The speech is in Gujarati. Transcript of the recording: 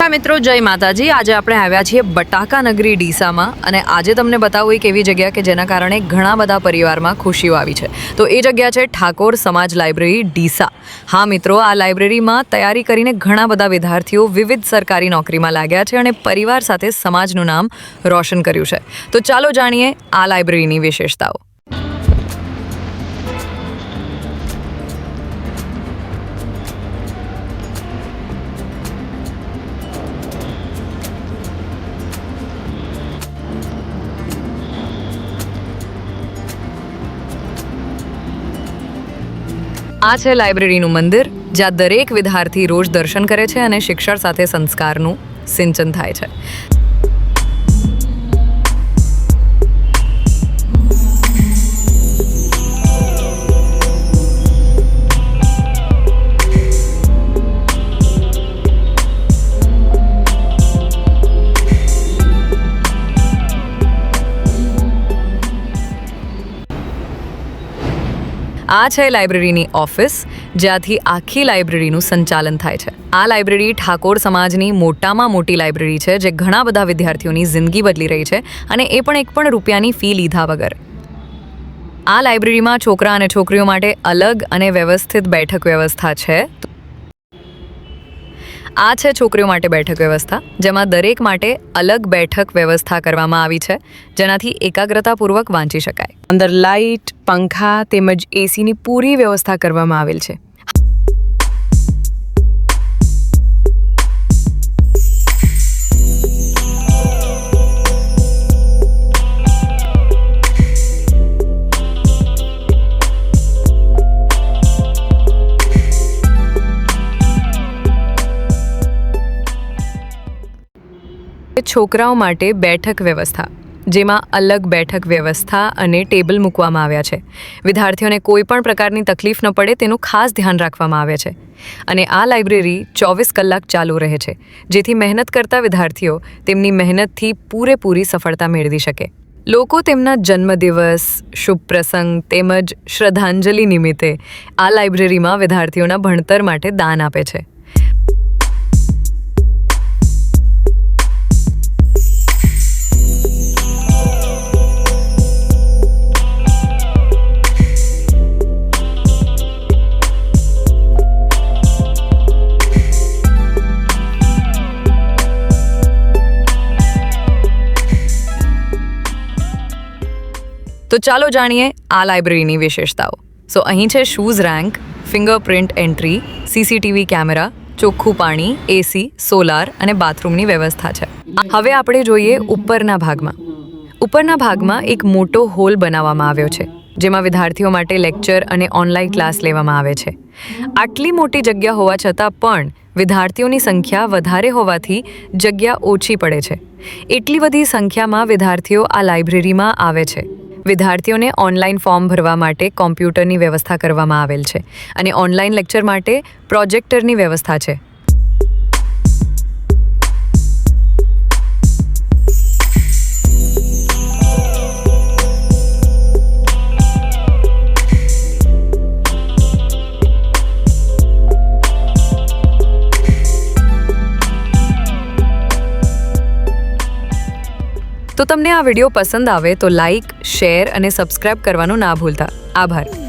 હા મિત્રો, જય માતાજી. આજે આપણે આવ્યા છીએ બટાકા નગરી ડીસામાં અને આજે તમને બતાવું એક એવી જગ્યા કે જેના કારણે ઘણા બધા પરિવારમાં ખુશીઓ આવી છે. તો એ જગ્યા છે ઠાકોર સમાજ લાઇબ્રેરી ડીસા. હા મિત્રો, આ લાઇબ્રેરીમાં તૈયારી કરીને ઘણા બધા વિદ્યાર્થીઓ વિવિધ સરકારી નોકરીમાં લાગ્યા છે અને પરિવાર સાથે સમાજનું નામ રોશન કર્યું છે. તો ચાલો જાણીએ આ લાઇબ્રેરીની વિશેષતાઓ. આ છે લાઇબ્રેરીનું મંદિર, જ્યાં દરેક વિદ્યાર્થી રોજ દર્શન કરે છે અને શિક્ષણ સાથે સંસ્કારનું સિંચન થાય છે. આ છે લાઇબ્રેરીની ઓફિસ, જ્યાંથી આખી લાઇબ્રેરીનું સંચાલન થાય છે. આ લાઇબ્રેરી ઠાકોર સમાજની મોટામાં મોટી લાઇબ્રેરી છે, જે ઘણા બધા વિદ્યાર્થીઓની જિંદગી બદલી રહી છે અને એ પણ એક પણ રૂપિયાની ફી લીધા વગર. આ લાઇબ્રેરીમાં છોકરા અને છોકરીઓ માટે અલગ અને વ્યવસ્થિત બેઠક વ્યવસ્થા છે. આ છે છોકરીઓ માટે બેઠક વ્યવસ્થા, જેમાં દરેક માટે અલગ બેઠક વ્યવસ્થા કરવામાં આવી છે, જેનાથી એકાગ્રતાપૂર્વક વાંચી શકાય. અંદર લાઇટ, પંખા તેમજ એસીની પૂરી વ્યવસ્થા કરવામાં આવેલ છે. છોકરાઓ માટે બેઠક વ્યવસ્થા, જેમાં અલગ બેઠક વ્યવસ્થા અને ટેબલ મૂકવામાં આવ્યા છે. વિદ્યાર્થીઓને કોઈ પણ પ્રકારની તકલીફ ન પડે તેનું ખાસ ધ્યાન રાખવામાં આવે છે. અને આ લાઇબ્રેરી ચોવીસ કલાક ચાલુ રહે છે, જેથી મહેનત કરતા વિદ્યાર્થીઓ તેમની મહેનતથી પૂરેપૂરી સફળતા મેળવી શકે. લોકો તેમના જન્મદિવસ, શુભ પ્રસંગ તેમજ શ્રદ્ધાંજલિ નિમિત્તે આ લાઇબ્રેરીમાં વિદ્યાર્થીઓના ભણતર માટે દાન આપે છે. તો ચાલો જાણીએ આ લાઇબ્રેરીની વિશેષતાઓ. સો અહીં છે shoes rack fingerprint entry CCTV camera, ચોખ્ખું પાણી એસી સોલાર અને બાથરૂમની વ્યવસ્થા છે. હવે આપણે જોઈએ ઉપરના ભાગમાં. ઉપરના ભાગમાં એક મોટો હોલ બનાવવામાં આવ્યો છે, જેમાં વિદ્યાર્થીઓ માટે લેક્ચર અને ઓનલાઈન ક્લાસ લેવામાં આવે છે. આટલી મોટી જગ્યા હોવા છતાં પણ વિદ્યાર્થીઓની સંખ્યા વધારે હોવાથી જગ્યા ઓછી પડે છે. એટલી બધી સંખ્યામાં વિદ્યાર્થીઓ આ લાઇબ્રેરીમાં આવે છે. વિદ્યાર્થીઓને ઓનલાઈન ફોર્મ ભરવા માટે કોમ્પ્યુટરની વ્યવસ્થા કરવામાં આવેલ છે. અને ઓનલાઈન લેક્ચર માટે પ્રોજેક્ટરની વ્યવસ્થા છે. તો તમને આ વીડિયો પસંદ આવે તો લાઈક શેર અને સબસ્ક્રાઇબ કરવાનું ના ભૂલતા. આભાર.